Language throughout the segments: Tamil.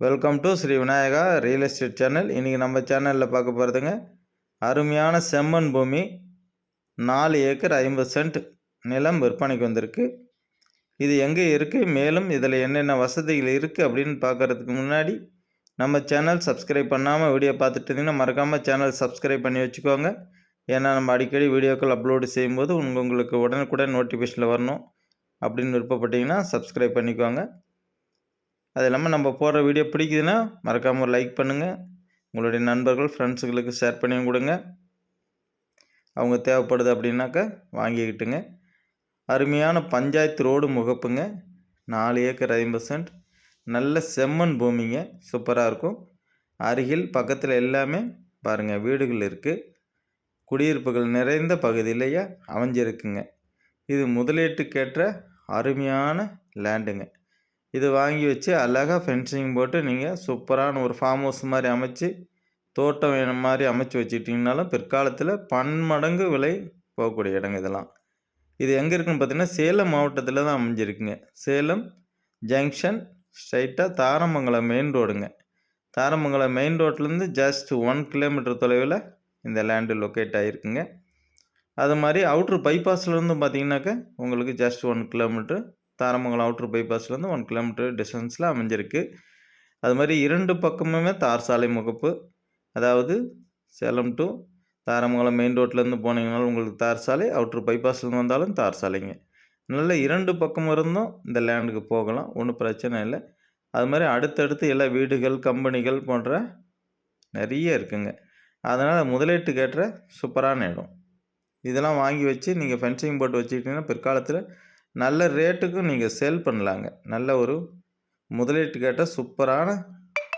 Welcome to Sri Vinayaka real estate channel இன்றைக்கி நம்ம சேனலில் பார்க்க போகிறதுங்க அருமையான செம்மண் பூமி நாலு ஏக்கர் ஐம்பது சென்ட் நிலம் விற்பனைக்கு வந்திருக்கு. இது எங்கே இருக்குது மேலும் இதில் என்னென்ன வசதிகள் இருக்குது அப்படின்னு பார்க்குறதுக்கு முன்னாடி நம்ம சேனல் சப்ஸ்கிரைப் பண்ணாமல் வீடியோ பார்த்துட்டு இருந்தீங்கன்னா மறக்காமல் சேனல் சப்ஸ்கிரைப் பண்ணி வச்சுக்கோங்க. ஏன்னா நம்ம அடிக்கடி வீடியோக்கள் அப்லோடு செய்யும்போது உங்களுக்கு உடனுக்குடன் நோட்டிஃபிகேஷனில் வரணும் அப்படின்னு விருப்பப்பட்டீங்கன்னா சப்ஸ்கிரைப் பண்ணிக்கோங்க. அது இல்லாமல் நம்ம போடுற வீடியோ பிடிக்குதுன்னா மறக்காமல் ஒரு லைக் பண்ணுங்கள் உங்களுடைய நண்பர்கள் ஃப்ரெண்ட்ஸுங்களுக்கு ஷேர் பண்ணி கொடுங்க. அவங்க தேவைப்படுது அப்படின்னாக்கா வாங்கிக்கிட்டுங்க. அருமையான பஞ்சாயத்து ரோடு முகப்புங்க. நாலு ஏக்கர் ஐம்பது சென்ட். நல்ல செம்மண் பூமிங்க. சூப்பராக இருக்கும். அருகில் பக்கத்தில் எல்லாமே பாருங்கள் வீடுகள் இருக்குது குடியிருப்புகள் நிறைந்த பகுதியிலேயே அமைஞ்சிருக்குங்க. இது முதலீட்டுக்கேற்ற அருமையான லேண்டுங்க இது வாங்கி வச்சு அழகாக ஃபென்சிங் போட்டு நீங்கள் சூப்பரான ஒரு ஃபார்ம் ஹவுஸ் மாதிரி அமைச்சு தோட்டம் வேணும் மாதிரி அமைச்சு வச்சுக்கிட்டிங்கனாலும் பிற்காலத்தில் பன்மடங்கு விலை போகக்கூடிய இடங்க இதெல்லாம். இது எங்கே இருக்குன்னு பார்த்தீங்கன்னா சேலம் மாவட்டத்தில் தான் அமைஞ்சிருக்குங்க. சேலம் ஜங்ஷன் ஸ்ட்ரைட்டாக தாரமங்கலம் மெயின் ரோடுங்க தாரமங்கலம் மெயின் ரோட்லேருந்து ஜஸ்ட் ஒன் கிலோமீட்டர் தொலைவில் இந்த லேண்டு லொக்கேட் ஆகிருக்குங்க அது மாதிரி அவுட்ரு பைபாஸ்லேருந்து பார்த்தீங்கன்னாக்கா உங்களுக்கு just one kilometre Tharamangalam outer பைபாஸ்லேருந்து one kilometre டிஸ்டன்ஸில் அமைஞ்சிருக்கு. அது மாதிரி இரண்டு பக்கமுமே தார் சாலை முகப்பு. அதாவது சேலம் டு தாரமங்கலம் மெயின் ரோட்லேருந்து போனீங்கனாலும் உங்களுக்கு தார் சாலை அவுட்ரு பைபாஸ்லேருந்து வந்தாலும் தார் சாலைங்க. நல்ல இரண்டு பக்கம் இருந்தும் இந்த லேண்டுக்கு போகலாம் ஒன்றும் பிரச்சனை இல்லை. அது மாதிரி அடுத்தடுத்து எல்லா வீடுகள் கம்பெனிகள் போன்ற நிறைய இருக்குங்க. அதனால் முதலீட்டு கேட்டுற சூப்பரான இடம். இதெல்லாம் வாங்கி வச்சு நீங்கள் ஃபென்சிங் போட்டு வச்சுக்கிட்டிங்கன்னா பிற்காலத்தில் நல்ல ரேட்டுக்கும் நீங்கள் சேல் பண்ணலாங்க. நல்ல ஒரு முதலீட்டு கேட்ட சூப்பரான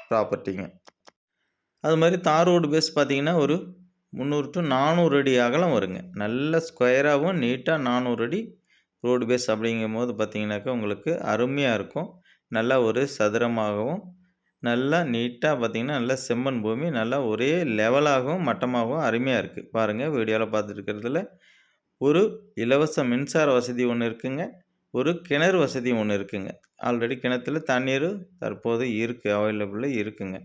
ப்ராப்பர்ட்டிங்க அது மாதிரி தார் ரோடு பேஸ் பார்த்தீங்கன்னா ஒரு முந்நூறு டு நானூறு அடி அகலம் வருங்க. நல்ல ஸ்கொயராகவும் நீட்டாக நானூறு அடி ரோடு பேஸ் அப்படிங்கும் போது பார்த்தீங்கன்னாக்கா உங்களுக்கு அருமையாக இருக்கும். நல்லா ஒரு சதுரமாகவும் நல்லா நீட்டாக பார்த்தீங்கன்னா நல்லா செம்மண் பூமி நல்லா ஒரே லெவலாகவும் மட்டமாகவும் அருமையாக இருக்குது பாருங்கள் வீடியோவில் பார்த்துட்டு இருக்கிறதுல ஒரு இலவச மின்சார வசதி ஒன்று இருக்குங்க. ஒரு கிணறு வசதி ஒன்று இருக்குங்க. ஆல்ரெடி கிணத்துல தண்ணீர் தற்போது இருக்குது அவைலபிளாக இருக்குங்க.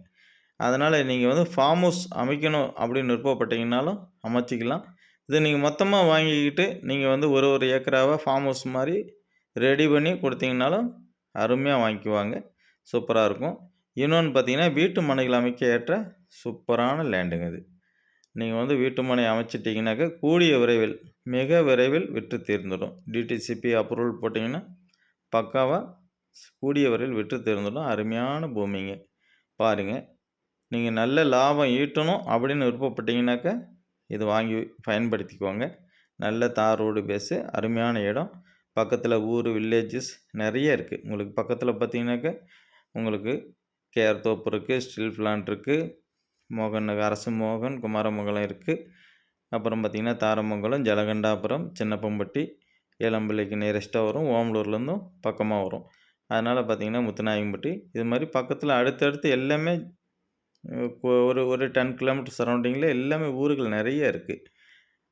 அதனால் நீங்கள் வந்து ஃபார்ம் ஹவுஸ் அமைக்கணும் அப்படின்னு விருப்பப்பட்டீங்கனாலும் அமைச்சிக்கலாம். இது நீங்கள் மொத்தமாக வாங்கிக்கிட்டு நீங்கள் வந்து ஒரு ஒரு ஏக்கராவாக ஃபார்ம் ஹவுஸ் மாதிரி ரெடி பண்ணி கொடுத்தீங்கனாலும் அருமையாக வாங்கிக்குவாங்க. சூப்பராக இருக்கும். இன்னொன்று பார்த்தீங்கன்னா வீட்டு மனைகள் அமைக்க ஏற்ற சூப்பரான லேண்டுங்க இது. நீங்கள் வந்து வீட்டு மனை அமைச்சிட்டிங்கனாக்கா கூடிய விரைவில் மிக விரைவில் விற்று தீர்ந்துடும். டிடிசிபி அப்ரூவல் போட்டிங்கன்னா பக்காவாக கூடிய விரைவில் விற்று தீர்ந்துடும். அருமையான பூமிங்க. பாருங்கள் நீங்கள் நல்ல லாபம் ஈட்டணும் அப்படின்னு விருப்பப்பட்டீங்கன்னாக்கா இது வாங்கி பயன்படுத்திக்கோங்க. நல்ல தார் ரோடு பேஸு அருமையான இடம். பக்கத்தில் ஊர் வில்லேஜஸ் நிறைய இருக்குது உங்களுக்கு பக்கத்தில் பார்த்தீங்கன்னாக்க உங்களுக்கு கேர் தோப்பு இருக்குது ஸ்டீல் பிளான்ட் இருக்குது மோகன் நகர் அரசு மோகன் குமாரமங்கலம் இருக்குது அப்புறம் பார்த்திங்கன்னா தாரமங்கலம் ஜலகண்டாபுரம் சின்னப்பம்பட்டி ஏலம்பிள்ளைக்கு நியரஸ்ட்டாக வரும். ஓமலூர்லேருந்தும் பக்கமாக வரும். அதனால் பார்த்திங்கன்னா முத்துநாயகம்பட்டி இது மாதிரி பக்கத்தில் அடுத்தடுத்து எல்லாமே ஒரு ஒரு டென் கிலோமீட்டர் சரௌண்டிங்கில் எல்லாமே ஊர்கள் நிறைய இருக்குது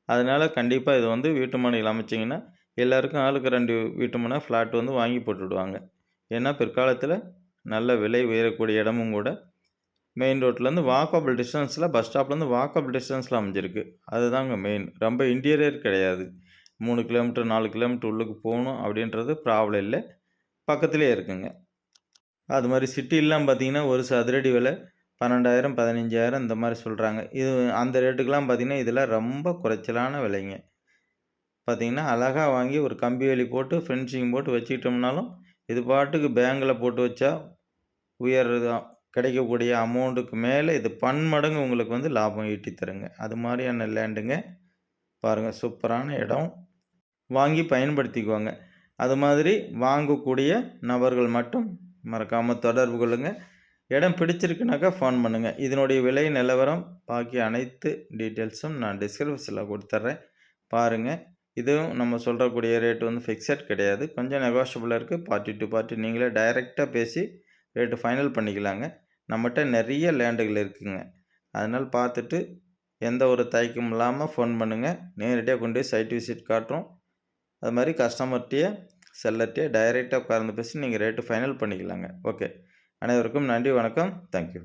அதனால் கண்டிப்பாக இது வந்து வீட்டு மனைகள் அமைச்சிங்கன்னா எல்லாருக்கும் ஆளுக்கு ரெண்டு வீட்டு மனை ஃப்ளாட் வந்து வாங்கி போட்டுவிடுவாங்க ஏன்னா பிற்காலத்தில் நல்ல விலை உயரக்கூடிய இடமும் கூட மெயின் ரோட்லேருந்து வாக்கபிள் டிஸ்டன்ஸில் பஸ் ஸ்டாப்லேருந்து வாக்கபிள் டிஸ்டன்ஸில் அமைஞ்சிருக்கு. அதுதாங்க மெயின் ரொம்ப இன்டீரியர் கிடையாது. மூணு கிலோமீட்டர் நாலு கிலோமீட்டர் உள்ளுக்கு போகணும் அப்படின்றது ப்ராப்ளம் இல்லை. பக்கத்துலேயே இருக்குங்க. அது மாதிரி சிட்டிலாம் பார்த்தீங்கன்னா ஒரு சதுரடி விலை பன்னெண்டாயிரம் பதினஞ்சாயிரம் இந்த மாதிரி சொல்கிறாங்க இது அந்த ரேட்டுக்கெலாம் பார்த்திங்கன்னா இதில் ரொம்ப குறைச்சலான விலைங்க. பார்த்திங்கன்னா அழகாக வாங்கி ஒரு கம்பி வேலி போட்டு ஃபென்சிங் போட்டு வச்சுக்கிட்டோம்னாலும் இது பாட்டுக்கு பேங்கில் போட்டு வச்சா உயர் கிடைக்கக்கூடிய அமௌண்ட்டுக்கு மேலே இது பன்மடங்கு உங்களுக்கு வந்து லாபம் ஈட்டி தருங்க. அது மாதிரியான லேண்டுங்க பாருங்கள் சூப்பரான இடம். வாங்கி பயன்படுத்திக்குவாங்க அது மாதிரி வாங்கக்கூடிய நபர்கள் மட்டும் மறக்காமல் தொடர்பு கொள்ளுங்கள் இடம் பிடிச்சிருக்குனாக்கா ஃபோன் பண்ணுங்கள் இதனுடைய விலை நிலவரம் பாக்கி அனைத்து டீட்டெயில்ஸும் நான் டிஸ்கிரிப்ஷனில் கொடுத்துட்றேன். பாருங்கள் இதுவும் நம்ம சொல்கிறக்கூடிய ரேட் வந்து ஃபிக்ஸட் கிடையாது. கொஞ்சம் நெகோஷியபிளாக இருக்குது பார்ட்டி டு பார்ட்டி நீங்களே டைரெக்டாக பேசி ரேட்டு ஃபைனல் பண்ணிக்கலாங்க. நம்மகிட்ட நிறைய லேண்டுகள் இருக்குதுங்க அதனால் பார்த்துட்டு எந்த ஒரு தயக்கம் இல்லாமல் ஃபோன் பண்ணுங்கள் நேரடியாக கொண்டு போய் சைட் விசிட் காட்டுறோம். அது மாதிரி கஸ்டமர்கிட்டயே செல்லர்கிட்டயே டைரெக்டாக உட்கார்ந்து பேசி நீங்கள் ரேட்டு ஃபைனல் பண்ணிக்கலாங்க. ஓகே அனைவருக்கும் நன்றி வணக்கம். தேங்க்யூ